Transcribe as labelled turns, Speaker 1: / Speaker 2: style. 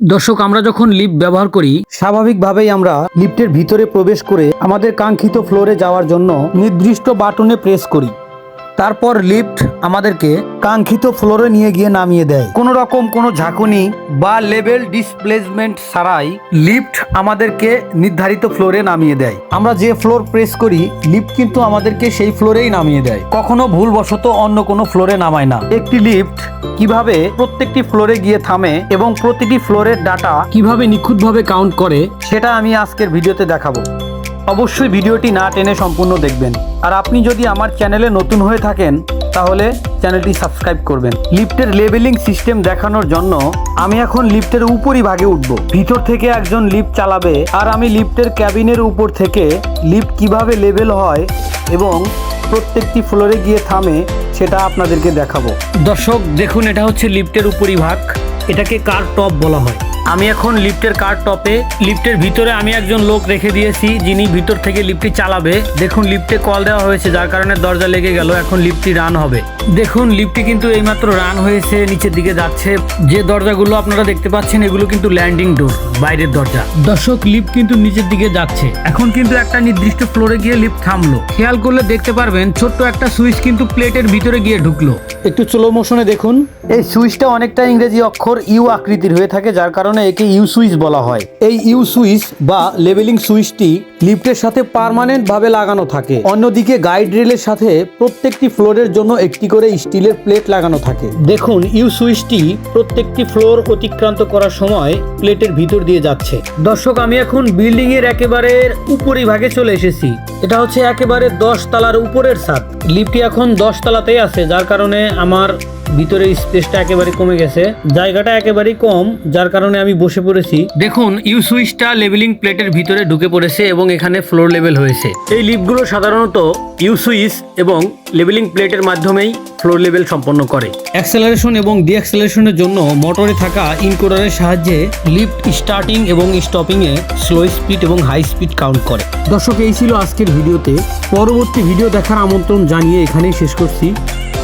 Speaker 1: দর্শক, আমরা যখন লিফট ব্যবহার করি,
Speaker 2: স্বাভাবিকভাবেই আমরা লিফটের ভিতরে প্রবেশ করে আমাদের কাঙ্ক্ষিত ফ্লোরে যাওয়ার জন্য নির্দিষ্ট বাটনে প্রেস করি। তারপর লিফট আমাদেরকে কাঙ্ক্ষিত ফ্লোরে নিয়ে গিয়ে নামিয়ে দেয়। কোনো রকম কোনো ঝাঁকুনি বা লেভেল ডিসপ্লেসমেন্ট ছাড়াই লিফট আমাদেরকে নির্ধারিত ফ্লোরে নামিয়ে দেয়। আমরা যে ফ্লোর প্রেস করি, লিফট কিন্তু আমাদেরকে সেই ফ্লোরেই নামিয়ে দেয়। কখনো ভুলবশত অন্য কোনো ফ্লোরে নামায় না। একটি লিফট কীভাবে প্রত্যেকটি ফ্লোরে গিয়ে থামে এবং প্রতিটি ফ্লোরের ডাটা
Speaker 1: কীভাবে নিখুঁতভাবে কাউন্ট করে,
Speaker 2: সেটা আমি আজকের ভিডিওতে দেখাবো। অবশ্যই ভিডিওটি না টেনে সম্পূর্ণ দেখবেন। আর আপনি যদি আমার চ্যানেলে নতুন হয়ে থাকেন, তাহলে চ্যানেলটি সাবস্ক্রাইব করবেন। লিফটের লেভেলিং সিস্টেম দেখানোর জন্য আমি এখন লিফটের উপরই ভাগে উঠব। ভিতর থেকে একজন লিফট চালাবে, আর আমি লিফটের ক্যাবিনের উপর থেকে লিফট কীভাবে লেভেল হয় এবং প্রত্যেকটি ফ্লোরে গিয়ে থামে, সেটা আপনাদেরকে দেখাবো।
Speaker 1: দর্শক, দেখুন, এটা হচ্ছে লিফটের উপরি ভাগ এটাকে কার টপ বলা হয়? আমি এখন লিফটের কার টপে, লিফটের ভিতরে আমি একজন লোক রেখে দিয়েছি, যিনি ভিতর থেকে লিফটটি চালাবে। দেখুন, লিফটে কল দেওয়া হয়েছে, যার কারণে দরজা লেগে গেল, এখন লিফটটি রান হবে। দেখুন লিফটটি কিন্তু এইমাত্র রান হয়েছে, নিচের দিকে যাচ্ছে। যে দরজাগুলো আপনারা দেখতে পাচ্ছেন, এগুলো কিন্তু ল্যান্ডিং ডোর বাইরের দরজা। দর্শক লিফট কিন্তু নিচের দিকে যাচ্ছে। এখন কিন্তু একটা নির্দিষ্ট ফ্লোরে গিয়ে লিফট থামলো। খেয়াল করলে দেখতে পারবেন, ছোট্ট একটা সুইচ কিন্তু প্লেটের ভিতরে গিয়ে ঢুকলো।
Speaker 2: একটু স্লো মোশনে দেখুন। এই সুইচটা অনেকটা ইংরেজি অক্ষর ইউ আকৃতির হয়ে থাকে, যার কারণে একে ইউ সুইচ বলা হয়। এই ইউ সুইচ বা লেভেলিং সুইচটি লিফটের সাথে পার্মানেন্ট ভাবে লাগানো থাকে। অন্যদিকে গাইড রেলের সাথে প্রত্যেকটি ফ্লোরের জন্য একটি করে স্টিলের প্লেট লাগানো থাকে। দেখুন, ইউ সুইচটি প্রত্যেকটি ফ্লোর অতিক্রান্ত করার সময় প্লেটের ভিতর দিয়ে যাচ্ছে। দর্শক, আমি এখন বিল্ডিং এর একেবারে উপরি ভাগে চলে এসেছি। এটা হচ্ছে একেবারে দশ তালার উপরের ছাদ। লিফটটি এখন দশ তালাতেই আছে, যার কারণে আমার ভিতরে স্পেসটা একেবারে কমে গেছে। জায়গাটা একেবারেই কম যার কারণে আমি বসে পড়েছি। দেখুন ইউ সুইচটা লেভেলিং প্লেটের ভিতরে ঢুকে পড়েছে এবং এখানে ফ্লোর লেভেল হয়েছে। এই লিফটগুলো সাধারণত ইউ সুইচ এবং লেভেলিং প্লেটের মাধ্যমেই ফ্লোর লেভেল সম্পন্ন করে। অ্যাক্সেলারেশন এবং ডিঅ্যাক্সেলারেশনের জন্য মোটরে থাকা ইনকোডারের সাহায্যে লিফট স্টার্টিং এবং স্টপিং এ স্লো স্পিড এবং হাই স্পিড কাউন্ট করে। দর্শক এই ছিল আজকের ভিডিওতে। পরবর্তী ভিডিও দেখার আমন্ত্রণ জানিয়ে এখানেই শেষ করছি।